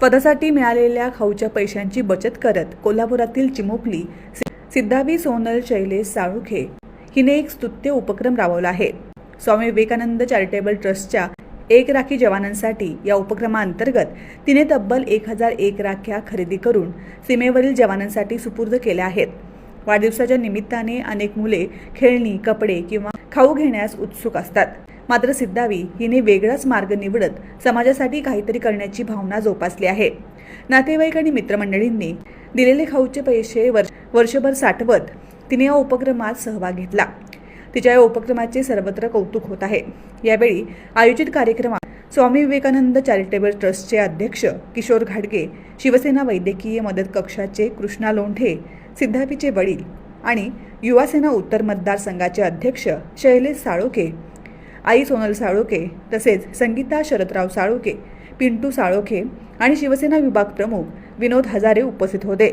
पदासाठी मिळालेल्या खाऊच्या पैशांची बचत करत कोल्हापुरातील चिमुकली सिद्धावी सोनल शैलेश साळुखे हिने एक स्तुत्य उपक्रम राबवला आहे. स्वामी विवेकानंद चॅरिटेबल ट्रस्टच्या एक राखी जवानांसाठी या उपक्रमाअंतर्गत तिने तब्बल एक हजार एक राख्या खरेदी करून सीमेवरील जवानांसाठी सुपूर्द केल्या आहेत. वाढदिवसाच्या निमित्ताने अनेक मुले खेळणी कपडे किंवा खाऊ घेण्यास उत्सुक असतात. मात्र सिद्धावी हिने वेगळाच मार्ग निवडत समाजासाठी काहीतरी करण्याची भावना जोपासली आहे. नातेवाईक आणि मित्रमंडळींनी दिलेले खाऊचे पैसे वर्ष वर्षभर साठवत तिने या उपक्रमात सहभाग घेतला. तिच्या या उपक्रमाचे सर्वत्र कौतुक होत आहे. यावेळी आयोजित कार्यक्रमात स्वामी विवेकानंद चॅरिटेबल ट्रस्टचे अध्यक्ष किशोर घाडगे शिवसेना वैद्यकीय मदत कक्षाचे कृष्णा लोंढे सिद्धापीचे वडील आणि युवासेना उत्तर मतदारसंघाचे अध्यक्ष शैलेश साळोके आई सोनल साळोखे तसेच संगीता शरदराव साळोके पिंटू साळोखे आणि शिवसेना विभाग प्रमुख विनोद हजारे उपस्थित होते.